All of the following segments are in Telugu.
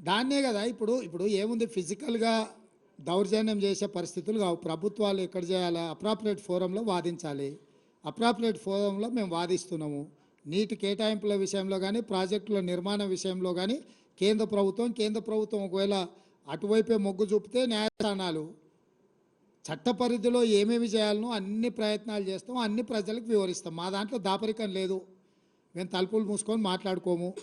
దాన్నే కదా ఇప్పుడు ఇప్పుడు ఏముంది ఫిజికల్గా దౌర్జన్యం చేసే పరిస్థితులు కావు. ప్రభుత్వాలు ఎక్కడ చేయాలా? అప్రాపరేట్ ఫోరంలో వాదించాలి. అప్రాపరేట్ ఫోరంలో మేము వాదిస్తున్నాము. నీటి కేటాయింపుల విషయంలో కానీ ప్రాజెక్టుల నిర్మాణ విషయంలో కానీ కేంద్ర ప్రభుత్వం కేంద్ర ప్రభుత్వం ఒకవేళ అటువైపే మొగ్గు చూపితే న్యాయస్థానాలు. చట్ట పరిధిలో ఏమేమి చేయాలనో అన్ని ప్రయత్నాలు చేస్తాం అన్ని ప్రజలకు వివరిస్తాం. మా దాంట్లో దాపరికం లేదు. మేము తలుపులు మూసుకొని మాట్లాడుకోము.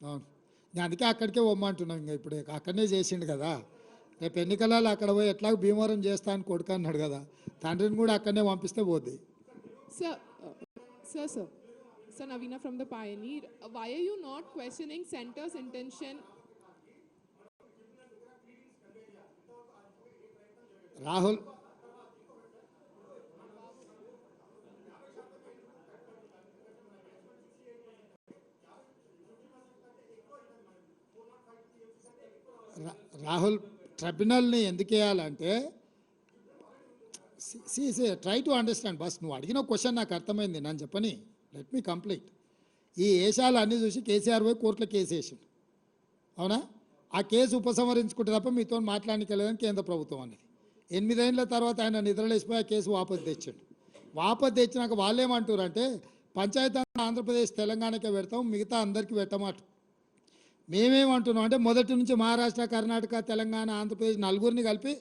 అవును నేను అందుకే అక్కడికే పొమ్మంటున్నాం ఇంకా ఇప్పుడు అక్కడనే చేసిండు కదా రేపు ఎన్నికలలో అక్కడ పోయి ఎట్లా భీమవరం చేస్తా అని కొడుకు అన్నాడు కదా తండ్రిని కూడా అక్కడనే పంపిస్తే పోద్ది sir, sir. Sir Navina from the Pioneer. Uh, why are you not questioning center's intention? Rahul Rahul ట్రిబ్యునల్ని ఎందుకు వేయాలంటే సి ట్రై టు అండర్స్టాండ్. బస్ నువ్వు అడిగిన క్వశ్చన్ నాకు అర్థమైంది నన్ను చెప్పని. Let me complete. ఈ ఏషాలు అన్నీ చూసి కేసీఆర్ పోయి కోర్టులో కేసు వేసిండు. అవునా? ఆ కేసు ఉపసంహరించుకుంటే తప్ప మీతో మాట్లాడనికెళ్ళదని కేంద్ర ప్రభుత్వం అనేది ఎనిమిదేళ్ళ తర్వాత ఆయన నిద్రలేసిపోయి ఆ కేసు వాపసు తెచ్చిండు. వాపసు తెచ్చినాక వాళ్ళు ఏమంటారు అంటే పంచాయతీ ఆంధ్రప్రదేశ్ తెలంగాణకే పెడతాం మిగతా అందరికీ పెట్టమాట మేమేమంటున్నాం అంటే మొదటి నుంచి మహారాష్ట్ర కర్ణాటక తెలంగాణ ఆంధ్రప్రదేశ్ నలుగురిని కలిపి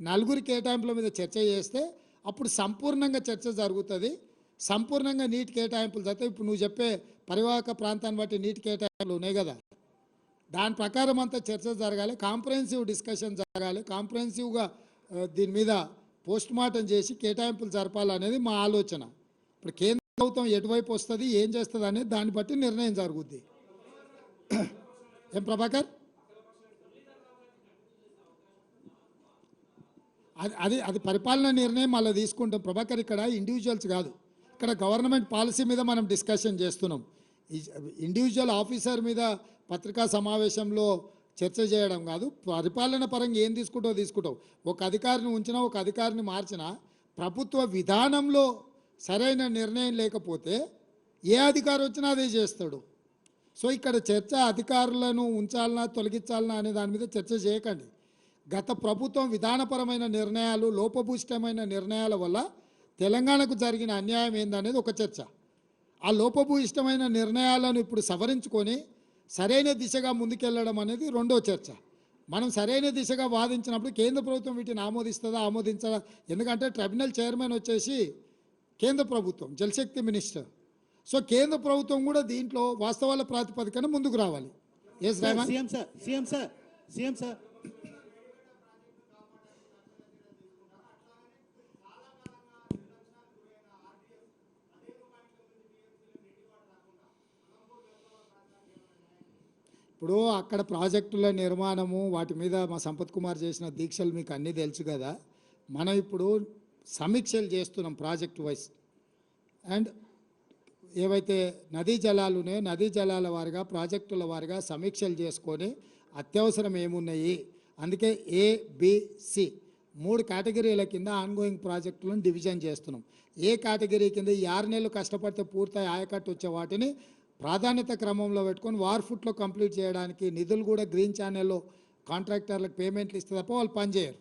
నలుగురి కేటాయింపుల మీద చర్చ చేస్తే అప్పుడు సంపూర్ణంగా చర్చ జరుగుతుంది. సంపూర్ణంగా నీటి కేటాయింపులు జరిగితే ఇప్పుడు నువ్వు చెప్పే పరివాహక ప్రాంతాన్ని బట్టి నీటి కేటాయింపులు ఉన్నాయి కదా. దాని ప్రకారం అంతా చర్చ జరగాలి. కాంప్రహెన్సివ్ డిస్కషన్ జరగాలి. కాంప్రహెన్సివ్గా దీని మీద పోస్ట్ మార్టం చేసి కేటాయింపులు జరపాలనేది మా ఆలోచన. ఇప్పుడు కేంద్ర ప్రభుత్వం ఎటువైపు వస్తుంది ఏం చేస్తుంది అనేది దాన్ని బట్టి నిర్ణయం జరుగుద్ది. ఏం ప్రభాకర్? అది అది అది పరిపాలన నిర్ణయం మళ్ళీ తీసుకుంటాం. ప్రభాకర్ ఇక్కడ ఇండివిజువల్స్ కాదు. ఇక్కడ గవర్నమెంట్ పాలసీ మీద మనం డిస్కషన్ చేస్తున్నాం. ఇండివిజువల్ ఆఫీసర్ మీద పత్రికా సమావేశంలో చర్చ చేయడం కాదు. పరిపాలన పరంగా ఏం తీసుకుంటావు తీసుకుంటావు. ఒక అధికారిని ఉంచినా ఒక అధికారిని మార్చినా ప్రభుత్వ విధానంలో సరైన నిర్ణయం లేకపోతే ఏ అధికారి వచ్చినా అదే చేస్తాడు. సో ఇక్కడ చర్చ అధికారులను ఉంచాలనా తొలగించాలనా అనే దాని మీద చర్చ చేయకండి. గత ప్రభుత్వం విధానపరమైన నిర్ణయాలు లోపభూయిష్టమైన నిర్ణయాల వల్ల తెలంగాణకు జరిగిన అన్యాయం ఏందనేది ఒక చర్చ. ఆ లోపభూయిష్టమైన నిర్ణయాలను ఇప్పుడు సవరించుకొని సరైన దిశగా ముందుకెళ్ళడం అనేది రెండో చర్చ. మనం సరైన దిశగా వాదించినప్పుడు కేంద్ర ప్రభుత్వం వీటిని ఆమోదిస్తుందా ఆమోదించదా? ఎందుకంటే ట్రిబ్యునల్ చైర్మన్ వచ్చేసి కేంద్ర ప్రభుత్వం జలశక్తి మినిస్టర్. సో కేంద్ర ప్రభుత్వం కూడా దీంట్లో వాస్తవాల ప్రాతిపదికన ముందుకు రావాలి. Yes sir, CM sir CM sir CM sir. ఇప్పుడు అక్కడ ప్రాజెక్టుల నిర్మాణము వాటి మీద మా సంపత్ కుమార్ చేసిన దీక్షలు మీకు అన్నీ తెలుసు కదా. మనం ఇప్పుడు సమీక్షలు చేస్తున్నాం ప్రాజెక్ట్ వైజ్. అండ్ ఏవైతే నదీ జలాలు ఉన్నాయో నదీ జలాల వారిగా ప్రాజెక్టుల వారిగా సమీక్షలు చేసుకొని అత్యవసరం ఏమున్నాయి? అందుకే ఏ మూడు కేటగిరీల కింద ఆన్గోయింగ్ ప్రాజెక్టులను డివిజన్ చేస్తున్నాం. ఏ కేటగిరీ కింద ఈ ఆరు నెలలు కష్టపడితే పూర్తయి ఆయకట్టు వచ్చే వాటిని ప్రాధాన్యత క్రమంలో పెట్టుకొని వార్ ఫుట్లో కంప్లీట్ చేయడానికి నిధులు కూడా గ్రీన్ ఛానల్లో కాంట్రాక్టర్లకు పేమెంట్లు ఇస్తే తప్ప వాళ్ళు పనిచేయరు.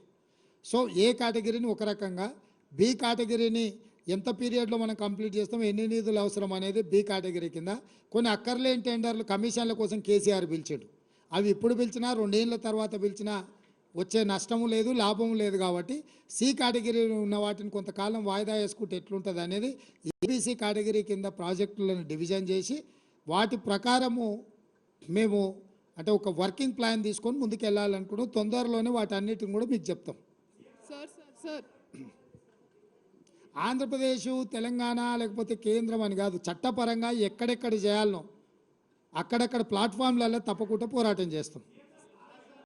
సో ఏ కేటగిరీని ఒక రకంగా బి కేటగిరీని ఎంత పీరియడ్లో మనం కంప్లీట్ చేస్తాం ఎన్ని నిధులు అవసరం అనేది బి కేటగిరీ కింద. కొన్ని అక్కర్లేని టెండర్లు కమిషన్ల కోసం కేసీఆర్ పిలిచాడు. అవి ఇప్పుడు పిలిచినా రెండేళ్ళ తర్వాత పిలిచినా వచ్చే నష్టము లేదు లాభము లేదు కాబట్టి సి కేటగిరీలో ఉన్న వాటిని కొంతకాలం వాయిదా వేసుకుంటే ఎట్లుంటుంది అనేది ఏబీసీ కేటగిరీ కింద ప్రాజెక్టులను డివిజన్ చేసి వాటి ప్రకారము మేము అంటే ఒక వర్కింగ్ ప్లాన్ తీసుకొని ముందుకు వెళ్ళాలనుకున్నాం తొందరలోనే వాటి అన్నిటిని కూడా మీకు చెప్తాం. Sir sir sir. Andhra Pradesh Telangana లేకపోతే కేంద్రం అని కాదు చట్టపరంగా ఎక్కడెక్కడ చేయాలనో అక్కడక్కడ ప్లాట్ఫామ్లలో తప్పకుండా పోరాటం చేస్తాం.